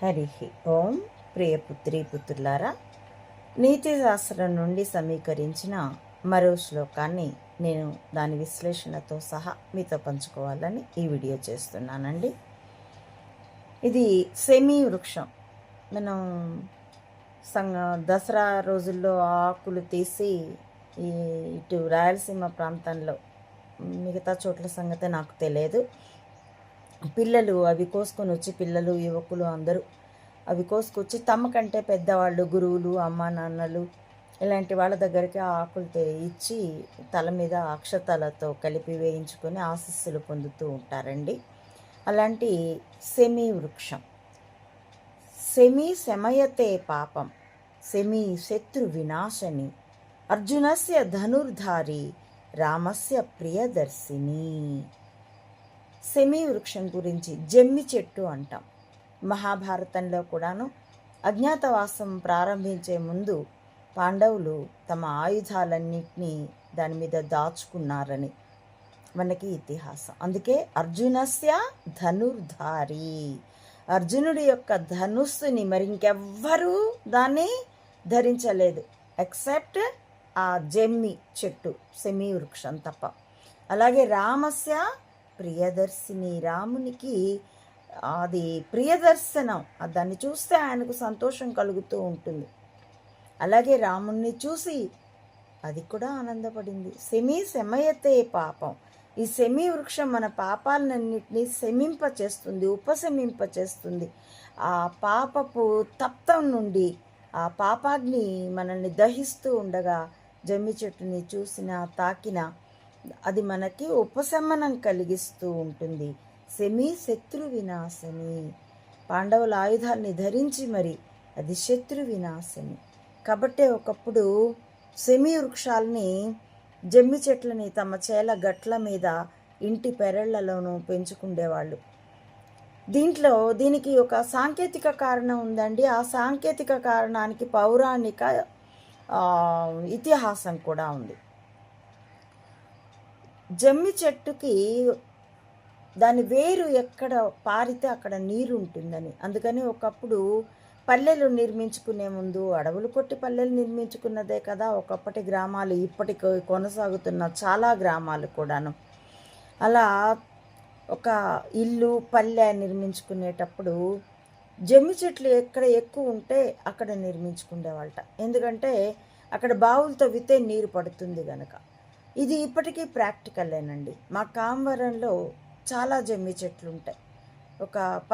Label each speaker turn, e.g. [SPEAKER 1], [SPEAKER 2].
[SPEAKER 1] హరి ఓం ప్రియ పుత్రి పుత్రులారా నీతి శాస్త్రం నుండి సమీకరించిన మరో శ్లోకాన్ని నేను దాని విశ్లేషణతో సహా మీతో పంచుకోవాలని ఈ వీడియో చేస్తున్నానండి. ఇది సెమీ వృక్షం మనం సంగ దసరా రోజుల్లో ఆకులు తీసి ఈ ఇటు రాయలసీమ ప్రాంతంలో మిగతా చోట్ల సంగతి నాకు తెలియదు. పిల్లలు అవి కోసుకొని వచ్చి పిల్లలు యువకులు అందరూ. అవి కోసుకొచ్చి తమ కంటే పెద్దవాళ్ళు గురువులు అమ్మ నాన్నలు ఇలాంటి వాళ్ళ దగ్గరికి ఆ ఆకులు ఇచ్చి తల మీద అక్షతలతో కలిపి వేయించుకొని ఆశస్సులు పొందుతూ ఉంటారండి. అలాంటి సెమీ వృక్షం. సెమీ శమయతే పాపం. సెమీ శత్రు వినాశని. అర్జునస్య ధనుర్ధారి రామస్య ప్రియదర్శిని. సెమీ వృక్షం గురించి జమ్మి చెట్టు అంటాం. మహాభారతంలో కూడాను అజ్ఞాతవాసం ప్రారంభించే ముందు పాండవులు తమ ఆయుధాలన్నింటినీ దాని మీద దాచుకున్నారని మనకి ఇతిహాసం. అందుకే అర్జునస్య ధనుర్ధారి. అర్జునుడి యొక్క ధనుస్సుని మరి ఇంకెవ్వరూ దాన్ని ధరించలేదు ఎక్సెప్ట్ ఆ జమ్మి చెట్టు సెమీ వృక్షం తప్ప. అలాగే రామస్య ప్రియదర్శిని రామునికి అది ప్రియదర్శనం. దాన్ని చూస్తే ఆయనకు సంతోషం కలుగుతూ ఉంటుంది. అలాగే రాముణ్ణి చూసి అది కూడా ఆనందపడింది. సెమీ శమయతే పాపం. ఈ సెమీ వృక్షం మన పాపాలన్నింటినీ శమింప చేస్తుంది ఉపశమింప చేస్తుంది. ఆ పాపపు తప్తం నుండి ఆ పాపాగ్ని మనల్ని దహిస్తూ ఉండగా జమ్మి చెట్టుని చూసిన తాకిన అది మనకి ఉపశమనం కలిగిస్తూ ఉంటుంది. సెమీ శత్రు వినాశని పాండవుల ఆయుధాన్ని ధరించి మరి అది శత్రు వినాశని కాబట్టే ఒకప్పుడు సెమీ వృక్షాలని జమ్మి చెట్లని తమ చేల గట్ల మీద ఇంటి పెరళ్ళలోనూ పెంచుకుండేవాళ్ళు. దీంట్లో దీనికి ఒక సాంకేతిక కారణం ఉందండి. ఆ సాంకేతిక కారణానికి పౌరాణిక ఇతిహాసం కూడా ఉంది. జమ్మి చెట్టుకి దాని వేరు ఎక్కడ పారితే అక్కడ నీరు ఉంటుందని అందుకని ఒకప్పుడు పల్లెలు నిర్మించుకునే ముందు అడవులు కొట్టి పల్లెలు నిర్మించుకున్నదే కదా. ఒకప్పటి గ్రామాలు ఇప్పటికి కొనసాగుతున్న చాలా గ్రామాలు కూడాను. అలా ఒక ఇల్లు పల్లె నిర్మించుకునేటప్పుడు జమ్మి చెట్లు ఎక్కడ ఎక్కువ ఉంటే అక్కడ నిర్మించుకునేవాళ్ళట ఎందుకంటే అక్కడ బావులు తవ్వితే నీరు పడుతుంది కనుక ఇది ఇప్పటికీ ప్రాక్టికలేనండి మా కామవరంలో చాలా జమ్మి చెట్లు ఉంటాయి ఒక